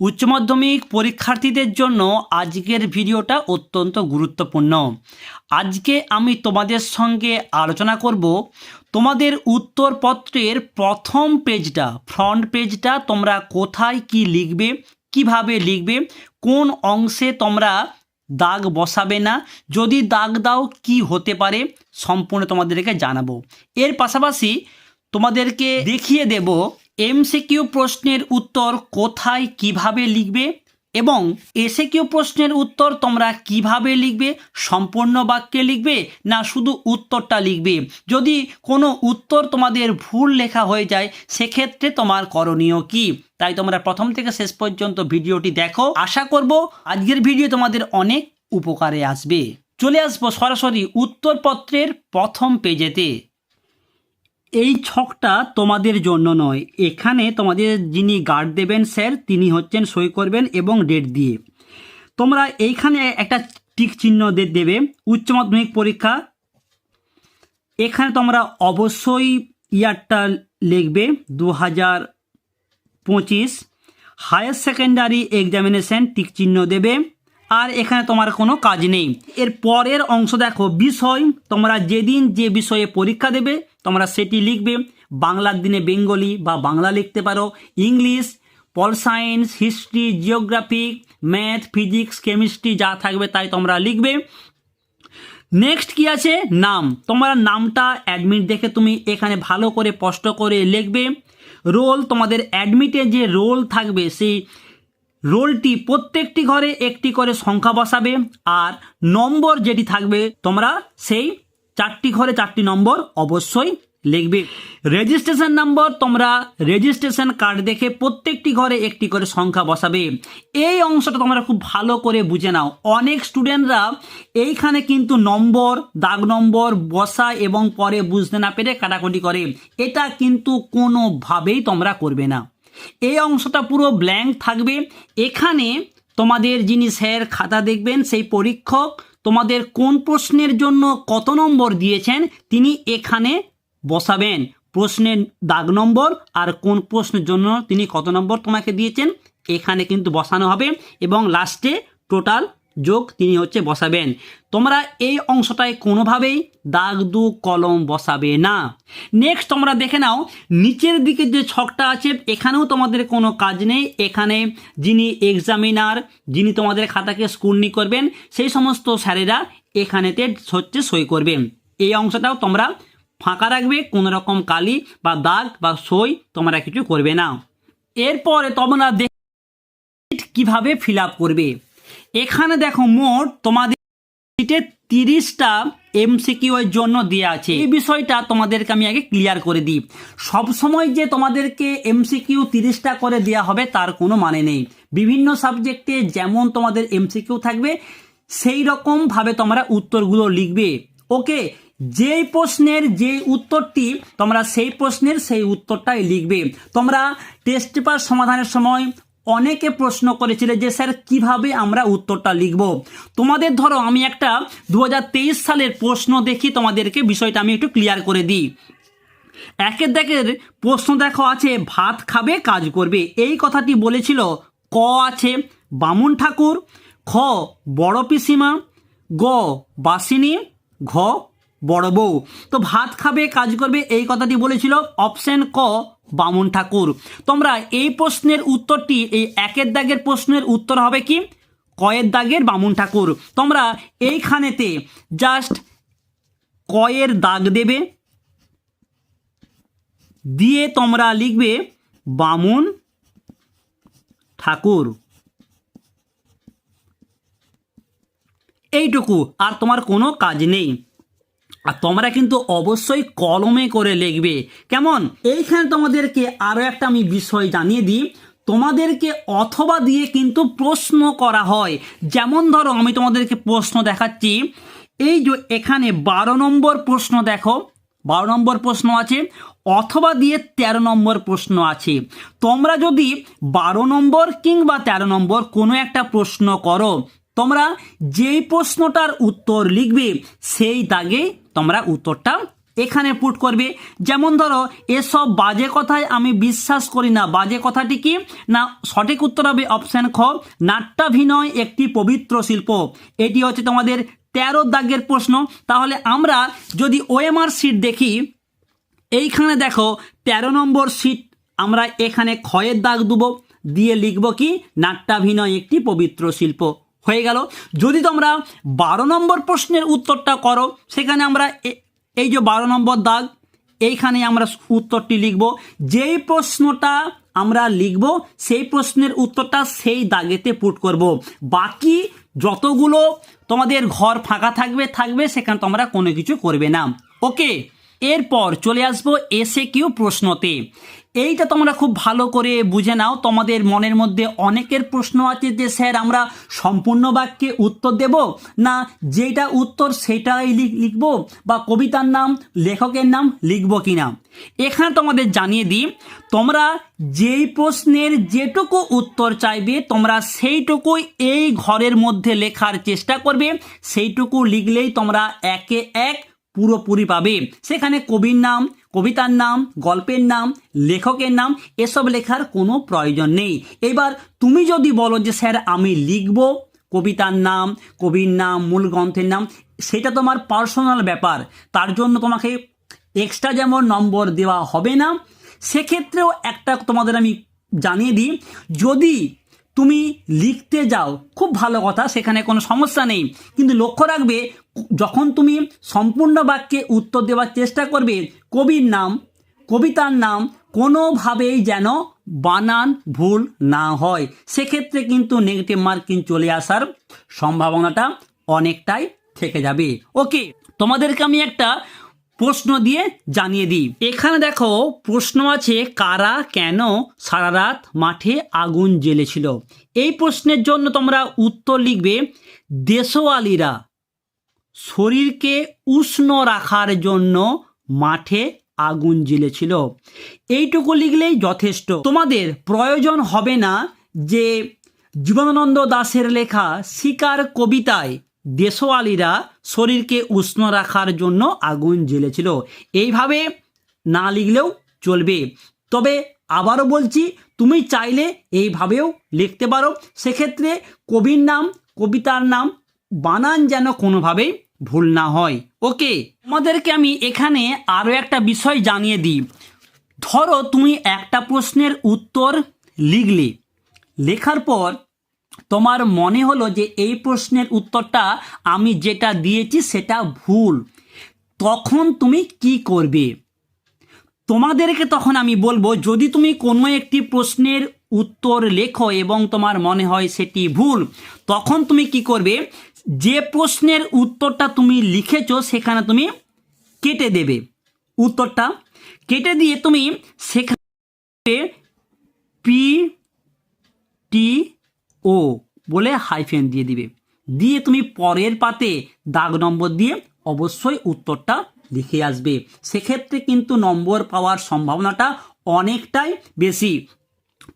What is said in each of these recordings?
উচ্চ মাধ্যমিক পরীক্ষার্থীদের জন্য আজকের ভিডিওটা অত্যন্ত গুরুত্বপূর্ণ। আজকে আমি তোমাদের সঙ্গে আলোচনা করব তোমাদের উত্তরপত্রের প্রথম পেজটা ফ্রন্ট পেজটা তোমরা কোথায় কি লিখবে, কীভাবে লিখবে, কোন অংশে তোমরা দাগ বসাবে না, যদি দাগ দাও কি হতে পারে সম্পূর্ণ তোমাদেরকে জানাব। এর পাশাপাশি তোমাদেরকে দেখিয়ে দেব এমসিকিউ প্রশ্নের উত্তর কোথায় কীভাবে লিখবে এবং এসে কিউ প্রশ্নের উত্তর তোমরা কীভাবে লিখবে, সম্পূর্ণ বাক্যে লিখবে না শুধু উত্তরটা লিখবে? যদি কোনো উত্তর তোমাদের ভুল লেখা হয়ে যায়, সেক্ষেত্রে তোমার করণীয় কি? তাই তোমরা প্রথম থেকে শেষ পর্যন্ত ভিডিওটি দেখো। আশা করব আজকের ভিডিও তোমাদের অনেক উপকারে আসবে। চলে আসব সরাসরি উত্তরপত্রের প্রথম পেজেতে। এই ছকটা তোমাদের জন্য নয়। এখানে তোমাদের যিনি গার্ড দেবেন স্যার তিনি হচ্ছেন সই করবেন এবং ডেট দিয়ে। তোমরা এইখানে একটা টিক চিহ্ন দেবে, উচ্চ মাধ্যমিক পরীক্ষা। এখানে তোমরা অবশ্যই ইয়ারটা লিখবে দু হাজার পঁচিশ। হায়ার সেকেন্ডারি এক্সামিনেশন টিক চিহ্ন দেবে। আর এখানে তোমার কোনো কাজ নেই। এর পরের অংশ দেখো, বিষয়। তোমরা যেদিন যে বিষয়ে পরীক্ষা দেবে তোমরা সেটি লিখবে। বাংলার দিনে বেঙ্গলি বা বাংলা লিখতে পারো। English, pol science, history, geography, math, physics, chemistry যা থাকবে তাই তোমরা লিখবে। নেক্সট কি আছে? নাম। তোমার নামটা অ্যাডমিট দেখে তুমি এখানে ভালো করে স্পষ্ট করে লিখবে। রোল তোমাদের অ্যাডমিটে যে রোল থাকবে, সেই রোলটি প্রত্যেকটি ঘরে একটি করে সংখ্যা বসাবে। আর নম্বর যেটি থাকবে, তোমরা সেই চারটি ঘরে চারটি নম্বর অবশ্যই লিখবে। রেজিস্ট্রেশন নম্বর, তোমরা রেজিস্ট্রেশন কার্ড দেখে প্রত্যেকটি ঘরে একটি করে সংখ্যা বসাবে। এই অংশটা তোমরা খুব ভালো করে বুঝে নাও। অনেক স্টুডেন্টরা এইখানে কিন্তু নম্বর, দাগ নম্বর বসা এবং পরে বুঝতে না পেরে কাটাকুটি করে। এটা কিন্তু কোনোভাবেই তোমরা করবে না। এই অংশটা পুরো ব্ল্যাঙ্ক থাকবে। এখানে তোমাদের যিনি স্যার খাতা দেখবেন, সেই পরীক্ষক তোমাদের কোন প্রশ্নের জন্য কত নম্বর দিয়েছেন, তিনি এখানে বসাবেন। প্রশ্নের দাগ নম্বর আর কোন প্রশ্নের জন্য তিনি কত নম্বর তোমাকে দিয়েছেন, এখানে কিন্তু বসানো হবে এবং লাস্টে টোটাল যোগ তিনি হচ্ছে বসাবেন। তোমরা এই অংশটায় কোনোভাবেই দাগ দু কলম বসাবে না। নেক্সট তোমরা দেখে নাও, নিচের দিকে যে ছকটা আছে, এখানেও তোমাদের কোনো কাজ নেই। এখানে যিনি এক্সামিনার যিনি তোমাদের খাতাকে স্কুলনি করবেন, সেই সমস্ত স্যারেরা এখানেতে হচ্ছে সই করবেন এই অংশটাও তোমরা ফাঁকা রাখবে কোনো রকম কালি বা দাগ বা সই তোমরা কিছু করবে না। এরপরে তোমরা দেখ কীভাবে ফিল করবে। এখানে দেখো মোট তোমাদের সিটে তিরিশটা এমসিকিউ এর জন্য দেওয়া আছে। এই বিষয়টা তোমাদেরকে আমি আগে ক্লিয়ার করে দিই। সব সময় যে তোমাদেরকে এমসিকিউ তিরিশটা করে দেওয়া হবে, তার কোনো মানে নেই। বিভিন্ন সাবজেক্টে যেমন তোমাদের এমসিকিউ থাকবে, সেই রকম ভাবে তোমরা উত্তরগুলো লিখবে। ওকে? যেই প্রশ্নের যে উত্তরটি, তোমরা সেই প্রশ্নের সেই উত্তরটাই লিখবে। তোমরা টেস্ট পেপার সমাধানের সময় অনেকে প্রশ্ন করেছিলে যে, স্যার, কীভাবে আমরা উত্তরটা লিখব? তোমাদের ধরো, আমি একটা দু হাজার তেইশ সালের প্রশ্ন দেখি, তোমাদেরকে বিষয়টা আমি একটু ক্লিয়ার করে দিই। একের দেখের প্রশ্ন দেখো আছে, ভাত খাবে, কাজ করবে। এই কথাটি বলেছিল ক আছে, বামুন ঠাকুর। খ, বড় পিসিমা। গ, বাসিনী। ঘ, বড় বউ। তো, ভাত খাবে, কাজ করবে। এই কথাটি বলেছিল, অপশন ক বামুন ঠাকুর। তোমরা এই প্রশ্নের উত্তরটি, এই একের দাগের প্রশ্নের উত্তর হবে কি? কয়ের দাগের বামুন ঠাকুর। তোমরা এইখানেতে জাস্ট কয়ের দাগ দেবে, দিয়ে তোমরা লিখবে বামুন ঠাকুর। এইটুকু, আর তোমার কোনো কাজ নেই। আর তোমরা কিন্তু অবশ্যই কলমে করে লিখবে। কেমন? এইখানে তোমাদেরকে আরও একটা আমি বিষয় জানিয়ে দিই। তোমাদেরকে অথবা দিয়ে কিন্তু প্রশ্ন করা হয়। যেমন ধরো, আমি তোমাদেরকে প্রশ্ন দেখাচ্ছি। এই যে এখানে বারো নম্বর প্রশ্ন দেখো। বারো নম্বর প্রশ্ন আছে, অথবা দিয়ে ১৩ নম্বর প্রশ্ন আছে। তোমরা যদি বারো নম্বর কিংবা ১৩ নম্বর কোনো একটা প্রশ্ন করো, তোমরা যেই প্রশ্নটার উত্তর লিখবে, সেই দাগে তোমরা উত্তরটা এখানে পুট করবে। যেমন ধরো, এসব বাজে কথায় আমি বিশ্বাস করি না। বাজে কথাটি কি? না, সঠিক উত্তর হবে অপশান খ, নাট্যাভিনয় একটি পবিত্র শিল্প। এটি হচ্ছে তোমাদের তেরো দাগের প্রশ্ন। তাহলে আমরা যদি ওএমআর সিট দেখি, এইখানে দেখো, তেরো নম্বর সিট আমরা এখানে ক্ষয়ের দাগ দেবো। দিয়ে লিখব কি? নাট্যাভিনয় একটি পবিত্র শিল্প। হয়ে গেল। যদি তোমরা বারো নম্বর প্রশ্নের উত্তরটা করো, সেখানে আমরা এই যে বারো নম্বর দাগ এইখানে আমরা উত্তরটি লিখব। যেই প্রশ্নটা আমরা লিখব, সেই প্রশ্নের উত্তরটা সেই দাগেতে পুট করব। বাকি যতগুলো তোমাদের ঘর ফাঁকা থাকবে থাকবে, সেখানে তোমরা কোনো কিছু করবে না। ওকে? এরপর চলে আসব এসে কিউ প্রশ্নতে। এইটা তোমরা খুব ভালো করে বুঝে নাও। তোমাদের মনের মধ্যে অনেকের প্রশ্ন আছে যে, স্যার, আমরা সম্পূর্ণ বাক্যে উত্তর দেব না যেটা উত্তর সেটাই লিখ- লিখব বা কবিতার নাম, লেখকের নাম লিখব কি না এখানে তোমাদের জানিয়ে দিই, তোমরা যেই প্রশ্নের যেটুকু উত্তর চাইবে, তোমরা সেইটুকুই এই ঘরের মধ্যে লেখার চেষ্টা করবে। সেইটুকু লিখলেই তোমরা একে এক পুরোপুরি পাবে। সেখানে কবির নাম, কবিতার নাম, গল্পের নাম, লেখকের নাম, এসব লেখার কোনো প্রয়োজন নেই। এবার তুমি যদি বলো যে, স্যার, আমি লিখব। কবিতার নাম, কবির নাম, মূল গ্রন্থের নাম, সেটা তোমার পার্সোনাল ব্যাপার। তার জন্য তোমাকে এক্সট্রা যেমন নম্বর দেওয়া হবে না, সেক্ষেত্রেও একটা তোমাদের আমি জানিয়ে দিই। যদি তুমি লিখতে যাও, খুব ভালো কথা, সেখানে কোনো সমস্যা নেই। কিন্তু লক্ষ্য রাখবে, যখন তুমি সম্পূর্ণ বাক্যে উত্তর দেওয়ার চেষ্টা করবে, কবির নাম, কবিতার নাম কোনোভাবেই যেন বানান ভুল না হয়। সেক্ষেত্রে কিন্তু নেগেটিভ মার্কিং চলে আসার সম্ভাবনাটা অনেকটাই থেকে যাবে। ওকে তোমাদেরকে আমি একটা প্রশ্ন দিয়ে জানিয়ে দিই। এখানে দেখো প্রশ্ন আছে, কারা, কেন সারা রাত মাঠে আগুন জ্বেলেছিল? এই প্রশ্নের জন্য তোমরা উত্তর লিখবে, দেশওয়ালিরা শরীরকে উষ্ণ রাখার জন্য মাঠে আগুন জ্বেলেছিল। এইটুকু লিখলেই যথেষ্ট। তোমাদের প্রয়োজন হবে না যে জীবনানন্দ দাশের লেখা শিকার কবিতায় দেশওয়ালিরা শরীরকে উষ্ণ রাখার জন্য আগুন জ্বেলেছিল। এইভাবে না লিখলেও চলবে। তবে আবারও বলছি, তুমি চাইলে এইভাবেও লিখতে পারো। সেক্ষেত্রে কবির নাম, কবিতার নাম বানান যেন কোনোভাবেই ভুল না হয়। ওকে, তোমাদেরকে আমি এখানে আরও একটা বিষয় জানিয়ে দিই। ধরো তুমি একটা প্রশ্নের উত্তর লিখলে। লেখার পর তোমার মনে হলো যে এই প্রশ্নের উত্তরটা আমি যেটা দিয়েছি সেটা ভুল। তখন তুমি কি করবে? তোমাদেরকে তখন আমি বলব, যদি তুমি কোনো একটি প্রশ্নের উত্তর লেখো এবং তোমার মনে হয় সেটি ভুল, তখন তুমি কি করবে? যে প্রশ্নের উত্তরটা তুমি লিখেছো সেখানে তুমি কেটে দেবে। উত্তরটা কেটে দিয়ে তুমি সেখানে পি টি ও বলে হাইফেন দিয়ে দিবে। দিয়ে তুমি পরের পাতে দাগ নম্বর দিয়ে অবশ্যই উত্তরটা লিখে আসবে। সেক্ষেত্রে কিন্তু নম্বর পাওয়ার সম্ভাবনাটা অনেকটাই বেশি।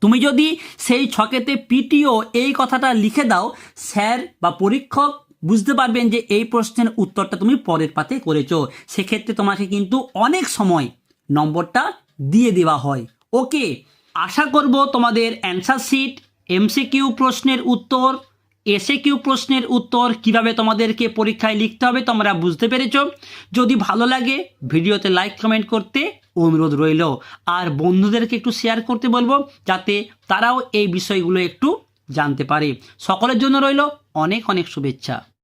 তুমি যদি সেই ছকেতে পিটিও এই কথাটা লিখে দাও, স্যার বা পরীক্ষক বুঝতে পারবেন যে এই প্রশ্নের উত্তরটা তুমি পরের পাতে করেছ। সেক্ষেত্রে তোমাকে কিন্তু অনেক সময় নম্বরটা দিয়ে দেওয়া হয়। ওকে, আশা করব তোমাদের অ্যান্সার শিট এমসিকিউ প্রশ্নের উত্তর এসে কিউ প্রশ্নের উত্তর কীভাবে তোমাদেরকে পরীক্ষায় লিখতে হবে তোমরা বুঝতে পেরেছ। যদি ভালো লাগে, ভিডিওতে লাইক কমেন্ট করতে অনুরোধ রইল। আর বন্ধুদেরকে একটু শেয়ার করতে বলব, যাতে তারাও এই বিষয়গুলো একটু জানতে পারে। সকলের জন্য রইল অনেক অনেক শুভেচ্ছা।